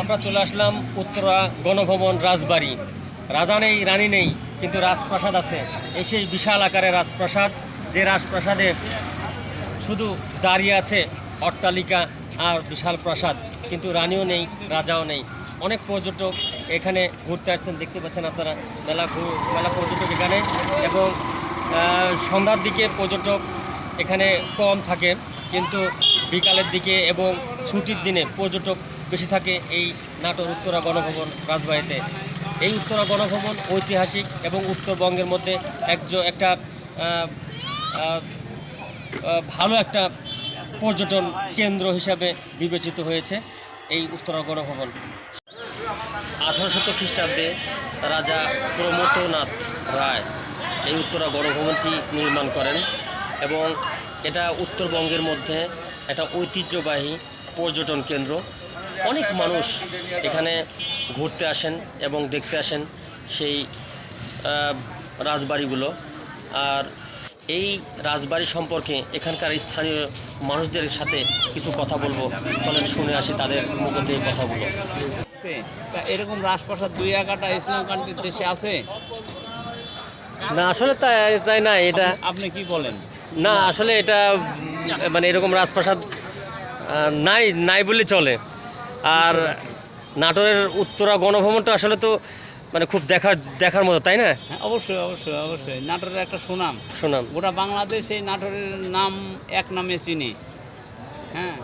আমরা চলে আসলাম উত্তরা গণভবন রাজবাড়ি। রাজা নেই, রানী নেই, কিন্তু রাজপ্রাসাদ আছে। এই সেই বিশাল আকারে রাজপ্রাসাদ, যে রাজপ্রাসাদে শুধু দাঁড়িয়ে আছে অট্টালিকা আর বিশাল প্রাসাদ, কিন্তু রানীও নেই, রাজাও নেই। অনেক পর্যটক এখানে ঘুরতে আসছেন, দেখতে পাচ্ছেন আপনারা, মেলা মেলা পর্যটক এখানে এবং সন্ধ্যার দিকে পর্যটক এখানে কম থাকে, কিন্তু বিকালের দিকে এবং ছুটির দিনে পর্যটক বেশি থাকে এই নাটোর উত্তরা গণভবন রাজবাড়িতে। এই উত্তরা গণভবন ঐতিহাসিক এবং উত্তরবঙ্গের মধ্যে একজন একটা ভালো একটা পর্যটন কেন্দ্র হিসাবে বিবেচিত হয়েছে এই উত্তরা গণভবন। আঠারোশত খ্রিস্টাব্দে রাজা প্রমথনাথ রায় এই উত্তরা গণভবনটি নির্মাণ করেন এবং এটা উত্তরবঙ্গের মধ্যে একটা ঐতিহ্যবাহী পর্যটন কেন্দ্র। অনেক মানুষ এখানে ঘুরতে আসেন এবং দেখতে আসেন সেই রাজবাড়িগুলো। আর এই রাজবাড়ি সম্পর্কে এখানকার স্থানীয় মানুষদের সাথে কিছু কথা বলব। চলেন শুনে আসি তাদের মুখ থেকে কথাগুলো। তা এরকম রাজপ্রাসাদ দুই একাটা ইসলাম কান্ট্রির দেশে আছে? না আসলে তাই তাই না এটা আপনি কি বলেন? না আসলে এটা মানে এরকম রাজপ্রাসাদ নাই নাই বলে চলে। আর নাটোরের উত্তরা গণভবনটা আসলে তো মানে খুব দেখার দেখার মতো তাই না? হ্যাঁ অবশ্যই অবশ্যই অবশ্যই। নাটোরের একটা সুনাম। সুনাম। গোটা বাংলাদেশ এই নাটোরের নাম এক নামে চিনি। হ্যাঁ।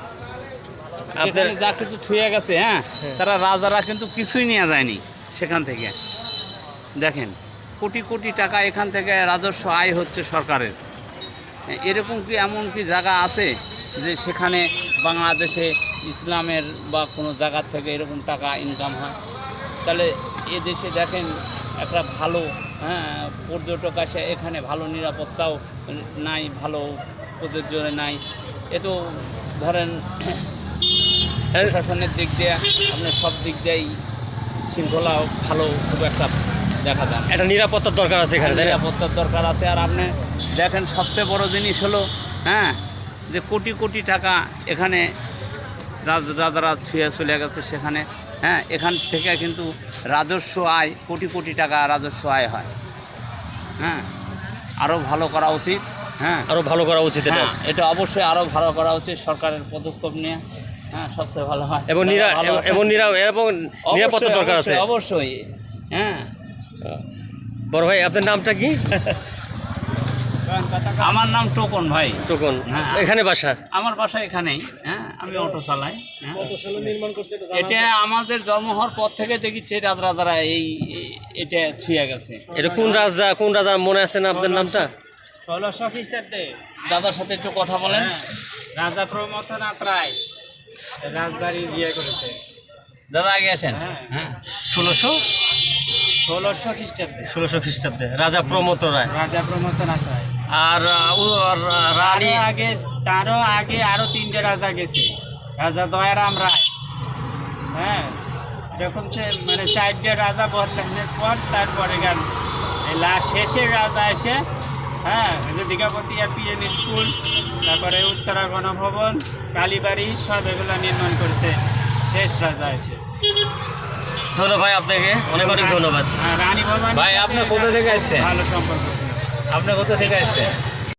আপনার যা কিছু ছুঁয়ে গেছে হ্যাঁ। তারা রাজারা কিন্তু কিছুই নিয়ে যায়নি সেখান থেকে। দেখেন কোটি কোটি টাকা এখান থেকে রাজস্ব আয় হচ্ছে সরকারের। হ্যাঁ, এরকম কি এমন কি জায়গা আছে যে সেখানে বাংলাদেশে ইসলামের বা কোনো জায়গার থেকে এরকম টাকা ইনকাম হয়। তাহলে এ দেশে দেখেন একটা ভালো হ্যাঁ পর্যটক আসে এখানে ভালো নিরাপত্তাও নাই ভালো প্রযোজ্য নাই। এ তো ধরেন প্রশাসনের দিক দিয়ে আপনার সব দিক দিয়েই শৃঙ্খলা ভালো খুব একটা দেখা যায় একটা নিরাপত্তার দরকার আছে এখানে নিরাপত্তার দরকার আছে। আর আপনি দেখেন সবচেয়ে বড় জিনিস হলো হ্যাঁ যে কোটি কোটি টাকা এখানে রাজ রাজারা ছুঁয়ে চলে গেছে সেখানে। হ্যাঁ এখান থেকে কিন্তু রাজস্ব আয় কোটি কোটি টাকা রাজস্ব আয় হয়। হ্যাঁ আরও ভালো করা উচিত। হ্যাঁ। আরও ভালো করা উচিত এটা। হ্যাঁ এটা অবশ্যই আরও ভালো করা উচিত সরকারের পদক্ষেপ নিয়ে। হ্যাঁ সবচেয়ে ভালো হয়। এবং এবং নিরা এবং নিরাপত্তার দরকার আছে। অবশ্যই, অবশ্যই। হ্যাঁ। বড় ভাই আপনার নামটা কি? আমার নাম টোকন ভাই। টোকন। হ্যাঁ। এখানে বাসা? আমার বাসা এখানেই হ্যাঁ। আমি অটো চালাই হ্যাঁ। এটা আমাদের জন্ম হওয়ার পর থেকে দেখছি রাজরা দ্বারা এই এই- এটা ছুঁয়ে গেছে। এটা কোন রাজা কোন রাজা মনে আছে না আপনার নামটা? ষোলোশো খ্রিস্টাব্দে। দাদার সাথে একটু কথা বলেন। হ্যাঁ, রাজা প্রমথনাথ রায় রাজবাড়ি বিয়ে করেছে। দাদা আগে আসেন। হ্যাঁ। হ্যাঁ। ষোলোশো? ষোলোশো খ্রিস্টাব্দে। ষোলোশো খ্রিস্টাব্দে। রাজা প্রমোদ রায়। রাজা প্রমথনাথ রায় আর রানী? আগে তারও আগে আরও তিনটে রাজা গেছে। রাজা দয়ারাম রায়। হ্যাঁ এরকম সে মানে চারটে রাজা বদলানোর পর তারপরে এই লাস্ট শেষের রাজা এসে হ্যাঁ যে দীঘাপতি পিএম স্কুল তারপরে উত্তরা গণভবন কালীবাড়ি সব এগুলো নির্মাণ করছে। শেষ রাজা এসে। ধন্যবাদ ভাই আপনাকে। অনেক অনেক ধন্যবাদ। আর রানী ভবন ভাই, আপনি কোথা থেকে আসছেন? ভালো সম্পর্ক আপনি কোথা থেকে আসছেন?